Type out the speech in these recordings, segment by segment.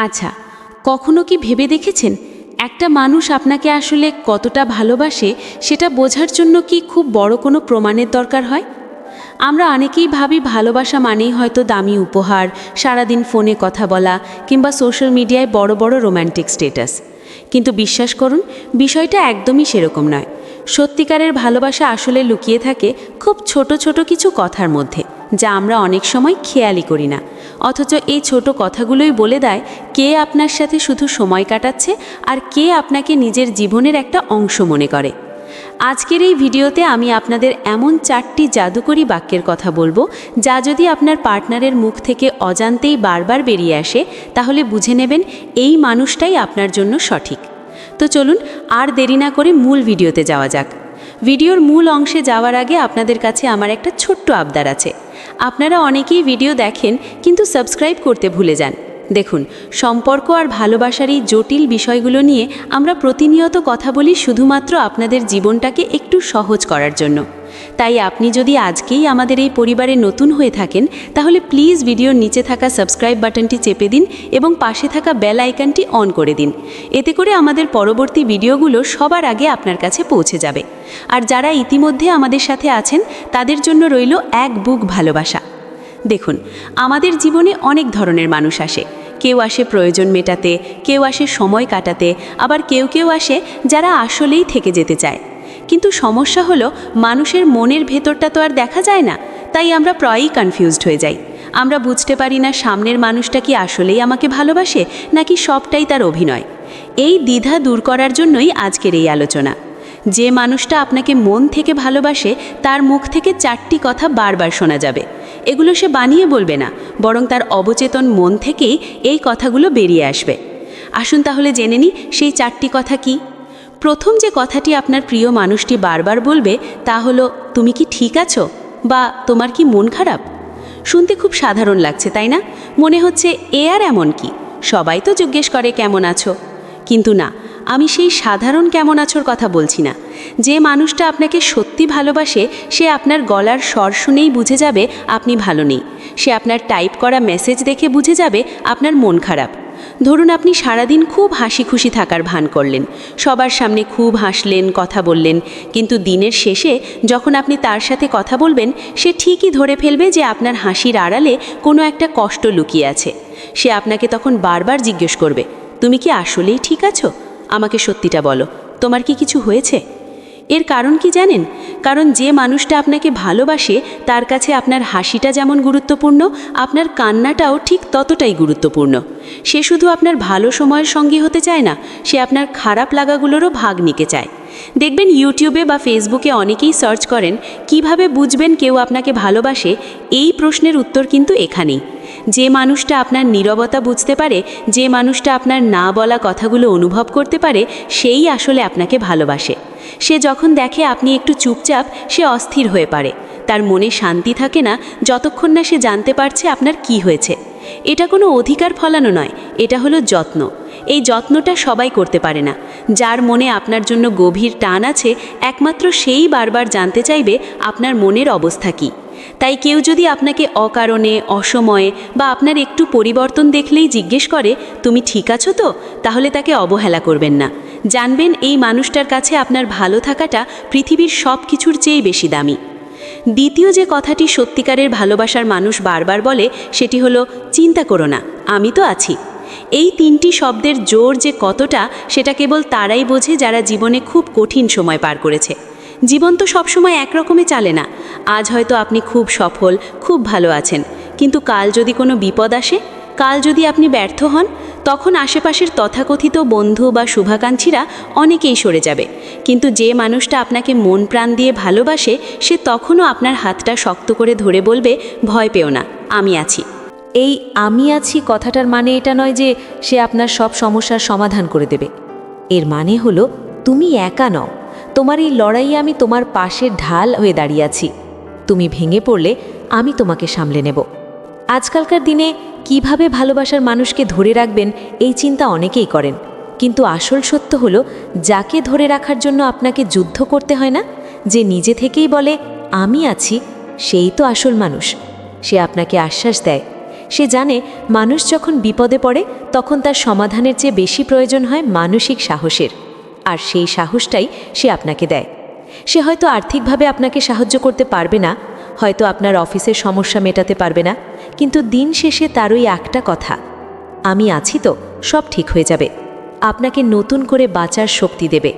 আচ্ছা কখনো কি ভেবে দেখেছেন একটা মানুষ আপনাকে আসলে কতটা ভালোবাসে সেটা বোঝার জন্য কি খুব বড় কোনো প্রমাণের দরকার হয়? আমরা অনেকেই ভাবি ভালোবাসা মানেই হয়তো দামি উপহার, সারাদিন ফোনে কথা বলা কিংবা সোশ্যাল মিডিয়ায় বড় বড় রোম্যান্টিক স্টেটাস। কিন্তু বিশ্বাস করুন, বিষয়টা একদমই সেরকম নয়। সত্যিকারের ভালোবাসা আসলে লুকিয়ে থাকে খুব ছোট ছোট কিছু কথার মধ্যে। যা আমরা অনেক সময় খেয়ালই করি না। অথচ এই ছোট কথাগুলোই বলে দেয় কে আপনার সাথে শুধু সময় কাটাচ্ছে আর কে আপনাকে নিজের জীবনের একটা অংশ মনে করে। আজকের এই ভিডিওতে আমি আপনাদের এমন চারটি জাদুকরী বাক্যের কথা বলব, যা যদি আপনার পার্টনারের মুখ থেকে অজান্তেই বারবার বেরিয়ে আসে, তাহলে বুঝে নেবেন এই মানুষটাই আপনার জন্য সঠিক। তো চলুন আর দেরি না করে মূল ভিডিওতে যাওয়া যাক। ভিডিওর মূল অংশে যাওয়ার আগে আপনাদের কাছে আমার একটা ছোট্ট আবদার আছে। আপনারা অনেকেই ভিডিও দেখেন, কিন্তু সাবস্ক্রাইব করতে ভুলে যান। দেখুন, সম্পর্ক আর ভালোবাসার এই জটিল বিষয়গুলো নিয়ে আমরা প্রতিনিয়ত কথা বলি শুধুমাত্র আপনাদের জীবনটাকে একটু সহজ করার জন্য। তাই আপনি যদি আজকেই আমাদের এই পরিবারে নতুন হয়ে থাকেন, তাহলে প্লিজ ভিডিওর নিচে থাকা সাবস্ক্রাইব বাটনটি চেপে দিন এবং পাশে থাকা বেল আইকনটি অন করে দিন। এতে করে আমাদের পরবর্তী ভিডিওগুলো সবার আগে আপনার কাছে পৌঁছে যাবে। আর যারা ইতিমধ্যে আমাদের সাথে আছেন, তাদের জন্য রইল এক বুক ভালোবাসা। দেখুন, আমাদের জীবনে অনেক ধরনের মানুষ আসে। কেউ আসে প্রয়োজন মেটাতে, কেউ আসে সময় কাটাতে, আবার কেউ কেউ আসে যারা আসলেই থেকে যেতে চায়। কিন্তু সমস্যা হলো মানুষের মনের ভেতরটা তো আর দেখা যায় না, তাই আমরা প্রায়ই কনফিউজড হয়ে যাই। আমরা বুঝতে পারি না সামনের মানুষটা কি আসলেই আমাকে ভালোবাসে, নাকি সবটাই তার অভিনয়। এই দ্বিধা দূর করার জন্যই আজকের এই আলোচনা। যে মানুষটা আপনাকে মন থেকে ভালোবাসে, তার মুখ থেকে চারটি কথা বারবার শোনা যাবে। এগুলো সে বানিয়ে বলবে না, বরং তার অবচেতন মন থেকেই এই কথাগুলো বেরিয়ে আসবে। আসুন তাহলে জেনে নিই, সেই চারটি কথা কি? প্রথম যে কথাটি আপনার প্রিয় মানুষটি বারবার বলবে, তা হলো, তুমি কি ঠিক আছো? বা, তোমার কি মন খারাপ? শুনতে খুব সাধারণ লাগছে, তাই না? মনে হচ্ছে, এ আর এমন কি? সবাই তো জিজ্ঞেস করে, কেমন আছো? কিন্তু না, আমি সেই সাধারণ কেমন আছোর কথা বলছি না। যে মানুষটা আপনাকে সত্যি ভালোবাসে, সে আপনার গলার স্বর শুনেই বুঝে যাবে, আপনি ভালো নেই। সে আপনার টাইপ করা মেসেজ দেখে বুঝে যাবে, আপনার মন খারাপ। ধরুন আপনি সারাদিন খুব হাসি খুশি থাকার ভান করলেন। সবার সামনে খুব হাসলেন, কথা বললেন। কিন্তু দিনের শেষে যখন আপনি তার সাথে কথা বলবেন, সে ঠিকই ধরে ফেলবে যে আপনার হাসির আড়ালে কোনো একটা কষ্ট লুকিয়ে আছে। সে আপনাকে তখন বারবার জিজ্ঞেস করবে, তুমি কি আসলেই ঠিক আছো? আমাকে সত্যিটা বলো। তোমার কি কিছু হয়েছে? এর কারণ কি জানেন? কারণ যে মানুষটা আপনাকে ভালোবাসে, তার কাছে আপনার হাসিটা যেমন গুরুত্বপূর্ণ, আপনার কান্নাটাও ঠিক ততটাই গুরুত্বপূর্ণ। সে শুধু আপনার ভালো সময়ের সঙ্গী হতে চায় না, সে আপনার খারাপ লাগাগুলোরও ভাগ নিতে চায়। দেখবেন ইউটিউবে বা ফেসবুকে অনেকেই সার্চ করেন, কীভাবে বুঝবেন কেউ আপনাকে ভালোবাসে? এই প্রশ্নের উত্তর কিন্তু এখানেই। যে মানুষটা আপনার নীরবতা বুঝতে পারে, যে মানুষটা আপনার না বলা কথাগুলো অনুভব করতে পারে, সেই আসলে আপনাকে ভালোবাসে। সে যখন দেখে আপনি একটু চুপচাপ, সে অস্থির হয়ে পারে তার মনে শান্তি থাকে না, যতক্ষণ না সে জানতে পারছে আপনার কি হয়েছে। এটা কোনো অধিকার ফলানো নয়, এটা হলো যত্ন। এই যত্নটা সবাই করতে পারে না। যার মনে আপনার জন্য গভীর টান আছে, একমাত্র সেই বারবার জানতে চাইবে আপনার মনের অবস্থা কী। তাই কেউ যদি আপনাকে অকারণে, অসময়ে বা আপনার একটু পরিবর্তন দেখলেই জিজ্ঞেস করে, তুমি ঠিক আছো তো? তাহলে তাকে অবহেলা করবেন না। জানবেন এই মানুষটার কাছে আপনার ভালো থাকাটা পৃথিবীর সব কিছুর চেয়েই বেশি দামি। দ্বিতীয় যে কথাটি সত্যিকারের ভালোবাসার মানুষ বারবার বলে, সেটি হলো, চিন্তা করো না, আমি তো আছি। এই তিনটি শব্দের জোর যে কতটা, সেটা কেবল তারাই বোঝে যারা জীবনে খুব কঠিন সময় পার করেছে। জীবন তো সবসময় একরকমে চালে না। আজ হয়তো আপনি খুব সফল, খুব ভালো আছেন। কিন্তু কাল যদি কোনো বিপদ আসে, কাল যদি আপনি ব্যর্থ হন, তখন আশেপাশের তথাকথিত বন্ধু বা শুভাকাঙ্ক্ষীরা অনেকেই সরে যাবে। কিন্তু যে মানুষটা আপনাকে মন প্রাণ দিয়ে ভালোবাসে, সে তখনও আপনার হাতটা শক্ত করে ধরে বলবে, ভয় পেও না, আমি আছি। এই আমি আছি কথাটার মানে এটা নয় যে সে আপনার সব সমস্যার সমাধান করে দেবে। এর মানে হলো, তুমি একা নও। তোমার এই লড়াইয়ে আমি তোমার পাশে ঢাল হয়ে দাঁড়িয়ে আছি। তুমি ভেঙে পড়লে আমি তোমাকে সামলে নেব। আজকালকার দিনে কীভাবে ভালোবাসার মানুষকে ধরে রাখবেন এই চিন্তা অনেকেই করেন। কিন্তু আসল সত্য হলো, যাকে ধরে রাখার জন্য আপনাকে যুদ্ধ করতে হয় না, যে নিজে থেকেই বলে, আমি আছি সেই তো আসল মানুষ। সে আপনাকে আশ্বাস দেয়। সে জানে, মানুষ যখন বিপদে পড়ে, তখন তার সমাধানের চেয়ে বেশি প্রয়োজন হয় মানসিক সাহসের। আর সেই সাহসটাই সে আপনাকে দেয়। সে হয়তো আর্থিকভাবে আপনাকে সাহায্য করতে পারবে না, হয়তো আপনার অফিসের সমস্যা মেটাতে পারবে না, কিন্তু দিন শেষে তার ওই একটা কথা, আমি আছি তো, সব ঠিক হয়ে যাবে, আপনাকে নতুন করে বাঁচার শক্তি দেবে।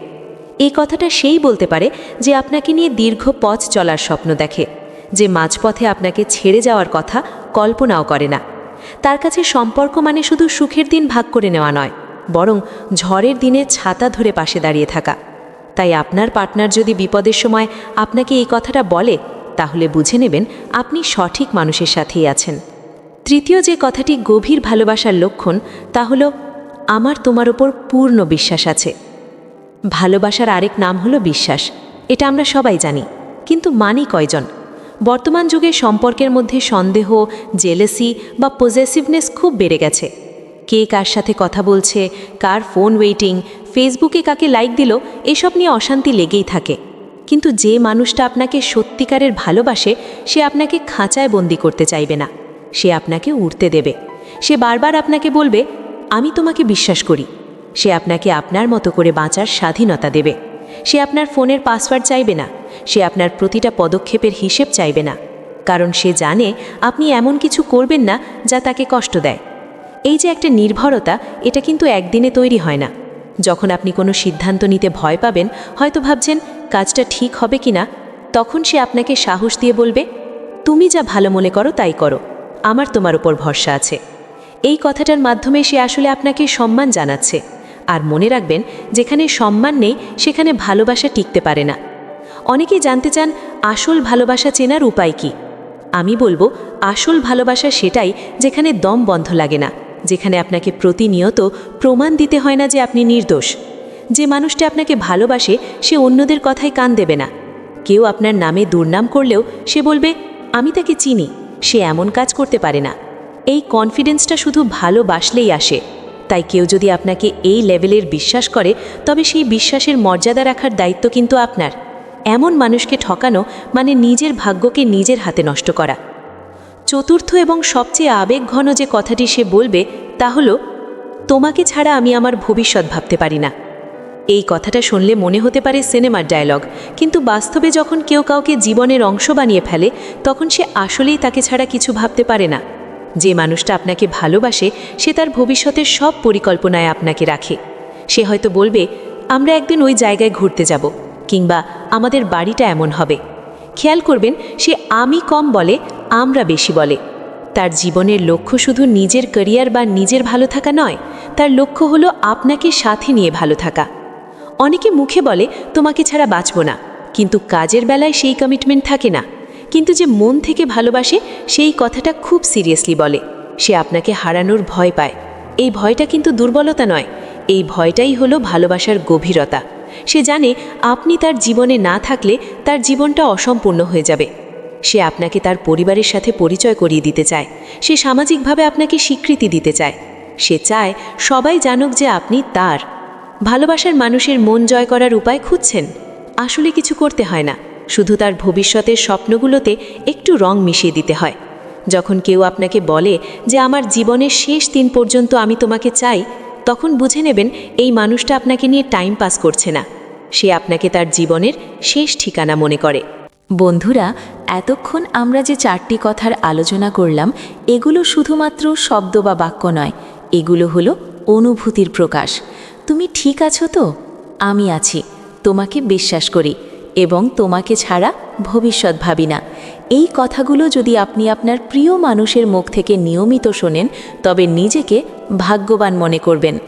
এই কথাটা সেই বলতে পারে যে আপনাকে নিয়ে দীর্ঘ পথ চলার স্বপ্ন দেখে, যে মাঝপথে আপনাকে ছেড়ে যাওয়ার কথা কল্পনাও করে না। তার কাছে সম্পর্ক মানে শুধু সুখের দিন ভাগ করে নেওয়া নয় বরং ঝড়ের দিনে ছাতা ধরে পাশে দাঁড়িয়ে থাকা। তাই আপনার পার্টনার যদি বিপদের সময় আপনাকে এই কথাটা বলে, তাহলে বুঝে নেবেন আপনি সঠিক মানুষের সাথেই আছেন। তৃতীয় যে কথাটি গভীর ভালোবাসার লক্ষণ, তা হলো, আমার তোমার ওপর পূর্ণ বিশ্বাস আছে। ভালোবাসার আরেক নাম হলো বিশ্বাস। এটা আমরা সবাই জানি, কিন্তু মানি কয়জন? বর্তমান যুগে সম্পর্কের মধ্যে সন্দেহ, জেলেসি বা পজেসিভনেস খুব বেড়ে গেছে। কে কার সাথে কথা বলছে, কার ফোন ওয়েটিং ফেসবুকে কাকে লাইক দিল, এসব নিয়ে অশান্তি লেগেই থাকে। কিন্তু যে মানুষটা আপনাকে সত্যিকারের ভালোবাসে, সে আপনাকে খাঁচায় বন্দি করতে চাইবে না। সে আপনাকে উড়তে দেবে। সে বারবার আপনাকে বলবে, আমি তোমাকে বিশ্বাস করি। সে আপনাকে আপনার মতো করে বাঁচার স্বাধীনতা দেবে। সে আপনার ফোনের পাসওয়ার্ড চাইবে না। সে আপনার প্রতিটা পদক্ষেপের হিসেব চাইবে না। কারণ সে জানে আপনি এমন কিছু করবেন না, যা তাকে কষ্ট দেয়। এই যে একটা নির্ভরতা, এটা কিন্তু একদিনে তৈরি হয় না। যখন আপনি কোনো সিদ্ধান্ত নিতে ভয় পাবেন, হয়তো ভাবছেন, কাজটা ঠিক হবে কি না, তখন সে আপনাকে সাহস দিয়ে বলবে, তুমি যা ভালো মনে করো, তাই করো। আমার তোমার উপর ভরসা আছে। এই কথাটার মাধ্যমে সে আসলে আপনাকে সম্মান জানাচ্ছে। আর মনে রাখবেন, যেখানে সম্মান নেই, সেখানে ভালোবাসা টিকতে পারে না। অনেকেই জানতে চান, আসল ভালোবাসা চেনার উপায় কি? আমি বলব, আসল ভালোবাসা সেটাই যেখানে দম বন্ধ লাগে না। যেখানে আপনাকে প্রতিনিয়ত প্রমাণ দিতে হয় না যে আপনি নির্দোষ। যে মানুষটা আপনাকে ভালোবাসে, সে অন্যদের কথায় কান দেবে না। কেউ আপনার নামে দুর্নাম করলেও সে বলবে, আমি তাকে চিনি, সে এমন কাজ করতে পারে না। এই কনফিডেন্সটা শুধু ভালোবাসলেই আসে। তাই কেউ যদি আপনাকে এই লেভেলের বিশ্বাস করে, তবে সেই বিশ্বাসের মর্যাদা রাখার দায়িত্ব কিন্তু আপনার। এমন মানুষকে ঠকানো মানে নিজের ভাগ্যকে নিজের হাতে নষ্ট করা। চতুর্থ এবং সবচেয়ে আবেগঘন যে কথাটি সে বলবে, তা হলো, তোমাকে ছাড়া আমি আমার ভবিষ্যৎ ভাবতে পারি না। এই কথাটা শুনলে মনে হতে পারে সিনেমার ডায়লগ, কিন্তু বাস্তবে যখন কেউ কাউকে জীবনের অংশ বানিয়ে ফেলে, তখন সে আসলেই তাকে ছাড়া কিছু ভাবতে পারে না। যে মানুষটা আপনাকে ভালোবাসে, সে তার ভবিষ্যতের সব পরিকল্পনায় আপনাকে রাখে। সে হয়তো বলবে, আমরা একদিন ওই জায়গায় ঘুরতে যাব, কিংবা আমাদের বাড়িটা এমন হবে। খেয়াল করবেন, সে আমি কম বলে আমরা বেশি বলে। তার জীবনের লক্ষ্য শুধু নিজের ক্যারিয়ার বা নিজের ভালো থাকা নয়, তার লক্ষ্য হলো আপনাকে সাথে নিয়ে ভালো থাকা। অনেকে মুখে বলে, তোমাকে ছাড়া বাঁচব না। কিন্তু কাজের বেলায় সেই কমিটমেন্ট থাকে না। কিন্তু যে মন থেকে ভালোবাসে, সেই কথাটা খুব সিরিয়াসলি বলে। সে আপনাকে হারানোর ভয় পায়। এই ভয়টা কিন্তু দুর্বলতা নয়। এই ভয়টাই হলো ভালোবাসার গভীরতা। সে জানে, আপনি তার জীবনে না থাকলে তার জীবনটা অসম্পূর্ণ হয়ে যাবে। সে আপনাকে তার পরিবারের সাথে পরিচয় করিয়ে দিতে চায়। সে সামাজিকভাবে আপনাকে স্বীকৃতি দিতে চায়। সে চায় সবাই জানুক যে আপনি তার। ভালোবাসার মানুষের মন জয় করার উপায় খুঁজছেন। আসলে কিছু করতে হয় না। শুধু তার ভবিষ্যতের স্বপ্নগুলোতে একটু রং মিশিয়ে দিতে হয়। যখন কেউ আপনাকে বলে যে আমার জীবনের শেষ দিন পর্যন্ত আমি তোমাকে চাই, তখন বুঝে নেবেন এই মানুষটা আপনাকে নিয়ে টাইম পাস করছে না। সে আপনাকে তার জীবনের শেষ ঠিকানা মনে করে। বন্ধুরা, এতক্ষণ আমরা যে চারটি কথার আলোচনা করলাম, এগুলো শুধুমাত্র শব্দ বা বাক্য নয়, এগুলো হলো অনুভূতির প্রকাশ। তুমি ঠিক আছো তো? আমি আছি। তোমাকে বিশ্বাস করি এবং তোমাকে ছাড়া ভবিষ্যৎ ভাবি না। এই কথাগুলো যদি আপনি আপনার প্রিয় মানুষের মুখ থেকে নিয়মিত শোনেন, তবে নিজেকে ভাগ্যবান মনে করবেন।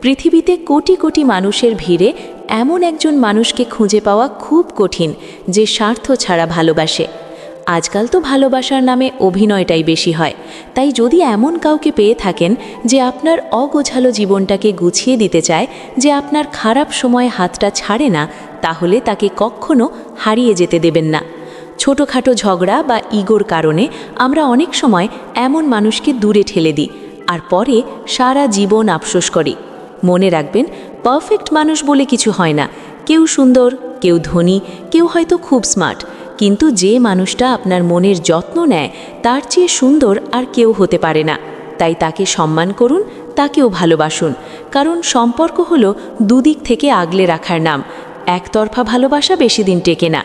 পৃথিবীতে কোটি কোটি মানুষের ভিড়ে এমন একজন মানুষকে খুঁজে পাওয়া খুব কঠিন, যে স্বার্থ ছাড়া ভালোবাসে। আজকাল তো ভালোবাসার নামে অভিনয়টাই বেশি হয়। তাই যদি এমন কাউকে পেয়ে থাকেন, যে আপনার অগোছালো জীবনটাকে গুছিয়ে দিতে চায়, যে আপনার খারাপ সময় হাতটা ছাড়ে না, তাহলে তাকে কখনো হারিয়ে যেতে দেবেন না। ছোটোখাটো ঝগড়া বা ইগোর কারণে আমরা অনেক সময় এমন মানুষকে দূরে ঠেলে দিই, আর পরে সারা জীবন আফসোস করি। মনে রাখবেন পারফেক্ট মানুষ বলে কিছু হয় না। কেউ সুন্দর, কেউ ধনী, কেউ হয়তো খুব স্মার্ট। কিন্তু যে মানুষটা আপনার মনের যত্ন নেয়, তার চেয়ে সুন্দর আর কেউ হতে পারে না। তাই তাকে সম্মান করুন, তাকেও ভালোবাসুন। কারণ সম্পর্ক হলো দুদিক থেকে আগলে রাখার নাম। একতরফা ভালোবাসা বেশি দিন টেকে না।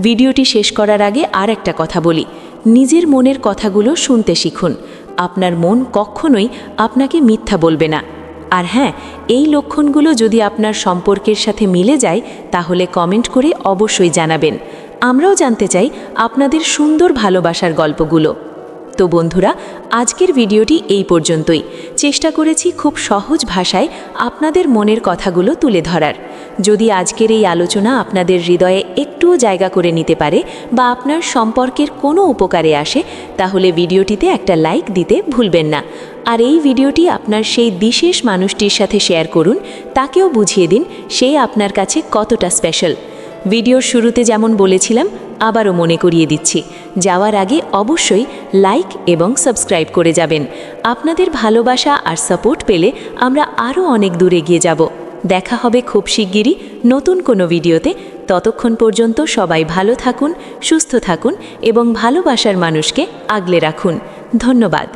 ভিডিওটি শেষ করার আগে আর একটা কথা বলি। নিজের মনের কথাগুলো শুনতে শিখুন। আপনার মন কখনোই আপনাকে মিথ্যা বলবে না। আর হ্যাঁ এই লক্ষণগুলো যদি আপনার সম্পর্কের সাথে মিলে যায়, তাহলে কমেন্ট করে অবশ্যই জানাবেন। আমরাও জানতে চাই আপনাদের সুন্দর ভালোবাসার গল্পগুলো। তো বন্ধুরা, আজকের ভিডিওটি এই পর্যন্তই। চেষ্টা করেছি খুব সহজ ভাষায় আপনাদের মনের কথাগুলো তুলে ধরার। যদি আজকের এই আলোচনা আপনাদের হৃদয়ে একটুও জায়গা করে নিতে পারে বা আপনার সম্পর্কের কোনো উপকারে আসে, তাহলে ভিডিওটিতে একটা লাইক দিতে ভুলবেন না। আর এই ভিডিওটি আপনার সেই বিশেষ মানুষটির সাথে শেয়ার করুন, তাকেও বুঝিয়ে দিন সে আপনার কাছে কতটা স্পেশাল ভিডিওর শুরুতে যেমন বলেছিলাম, আবারও মনে করিয়ে দিচ্ছি, যাওয়ার আগে অবশ্যই লাইক এবং সাবস্ক্রাইব করে যাবেন। আপনাদের ভালোবাসা আর সাপোর্ট পেলে আমরা আরও অনেক দূরে গিয়ে যাব। দেখা হবে খুব শিগগিরই নতুন কোনো ভিডিওতে। ততক্ষণ পর্যন্ত সবাই ভালো থাকুন, সুস্থ থাকুন এবং ভালোবাসার মানুষকে আগলে রাখুন। ধন্যবাদ।